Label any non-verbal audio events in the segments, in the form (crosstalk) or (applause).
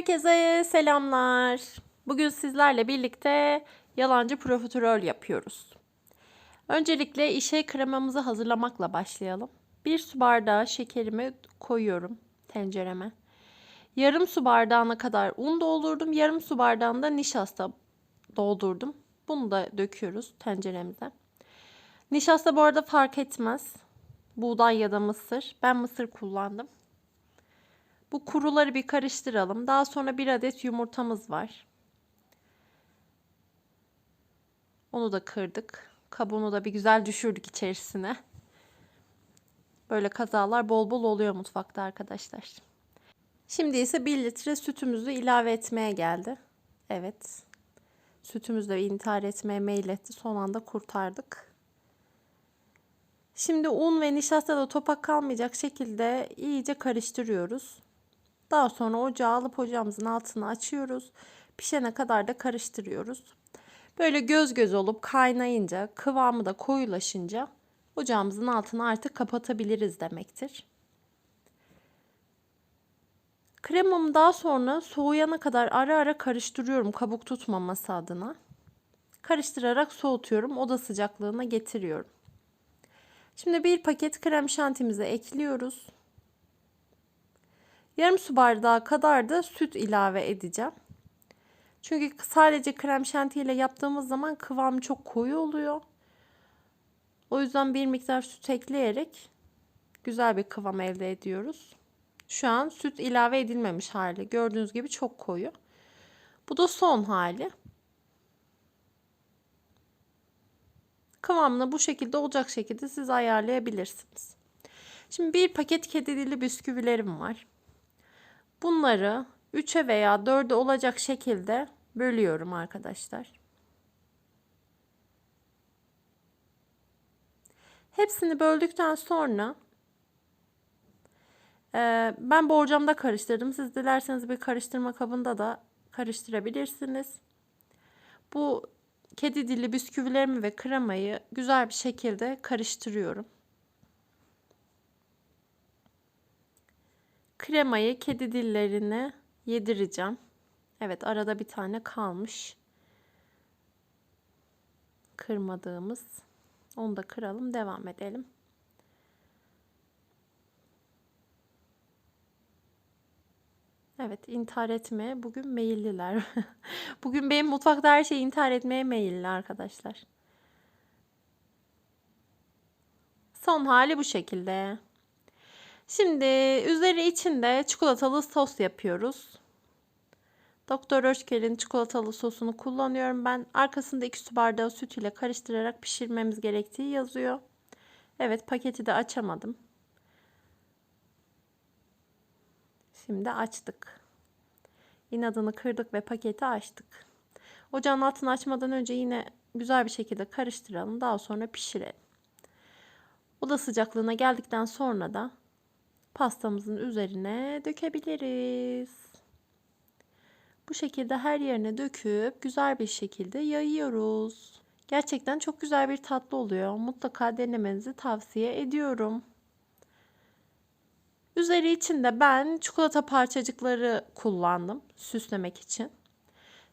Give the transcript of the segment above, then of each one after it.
Herkese selamlar. Bugün sizlerle birlikte yalancı profiterol yapıyoruz. Öncelikle işe kremamızı hazırlamakla başlayalım. Bir su bardağı şekerimi koyuyorum tencereme. Yarım su bardağına kadar un doldurdum. Yarım su bardağında nişasta doldurdum. Bunu da döküyoruz tenceremize. Nişasta bu arada fark etmez. Buğday ya da mısır. Ben mısır kullandım. Bu kuruları bir karıştıralım. Daha sonra bir adet yumurtamız var. Onu da kırdık. Kabuğunu da bir güzel düşürdük içerisine. Böyle kazalar bol bol oluyor mutfakta arkadaşlar. Şimdi ise 1 litre sütümüzü ilave etmeye geldi. Evet. Sütümüz de intihar etmeye meyletti. Son anda kurtardık. Şimdi un ve nişasta da topak kalmayacak şekilde iyice karıştırıyoruz. Daha sonra ocağı alıp ocağımızın altını açıyoruz. Pişene kadar da karıştırıyoruz. Böyle göz göz olup kaynayınca, kıvamı da koyulaşınca ocağımızın altını artık kapatabiliriz demektir. Kremamı daha sonra soğuyana kadar ara ara karıştırıyorum kabuk tutmaması adına. Karıştırarak soğutuyorum. Oda sıcaklığına getiriyorum. Şimdi bir paket krem şantimizi ekliyoruz. Yarım su bardağı kadar da süt ilave edeceğim. Çünkü sadece krem şanti ile yaptığımız zaman kıvam çok koyu oluyor. O yüzden bir miktar süt ekleyerek güzel bir kıvam elde ediyoruz. Şu an süt ilave edilmemiş hali. Gördüğünüz gibi çok koyu. Bu da son hali. Kıvamını bu şekilde olacak şekilde siz ayarlayabilirsiniz. Şimdi bir paket kedi dili bisküvilerim var. Bunları 3'e veya 4'e olacak şekilde bölüyorum arkadaşlar. Hepsini böldükten sonra e, ben borcamda karıştırdım. Siz dilerseniz bir karıştırma kabında da karıştırabilirsiniz. Bu kedi dili bisküvilerimi ve kremayı güzel bir şekilde karıştırıyorum. Kremayı kedi dillerine yedireceğim. Evet arada bir tane kalmış. Kırmadığımız. Onu da kıralım devam edelim. Evet intihar etmeye bugün meyilliler. (laughs) bugün benim mutfakta her şey intihar etmeye meyilli arkadaşlar. Son hali bu şekilde. Şimdi üzeri içinde çikolatalı sos yapıyoruz. Doktor Öşker'in çikolatalı sosunu kullanıyorum ben. Arkasında 2 su bardağı süt ile karıştırarak pişirmemiz gerektiği yazıyor. Evet paketi de açamadım. Şimdi açtık. İnadını kırdık ve paketi açtık. Ocağın altını açmadan önce yine güzel bir şekilde karıştıralım. Daha sonra pişirelim. Oda sıcaklığına geldikten sonra da pastamızın üzerine dökebiliriz. Bu şekilde her yerine döküp güzel bir şekilde yayıyoruz. Gerçekten çok güzel bir tatlı oluyor. Mutlaka denemenizi tavsiye ediyorum. Üzeri için de ben çikolata parçacıkları kullandım süslemek için.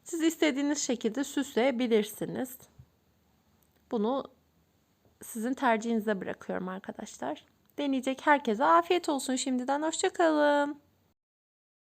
Siz istediğiniz şekilde süsleyebilirsiniz. Bunu sizin tercihinize bırakıyorum arkadaşlar. Deneyecek herkese afiyet olsun şimdiden. Hoşçakalın.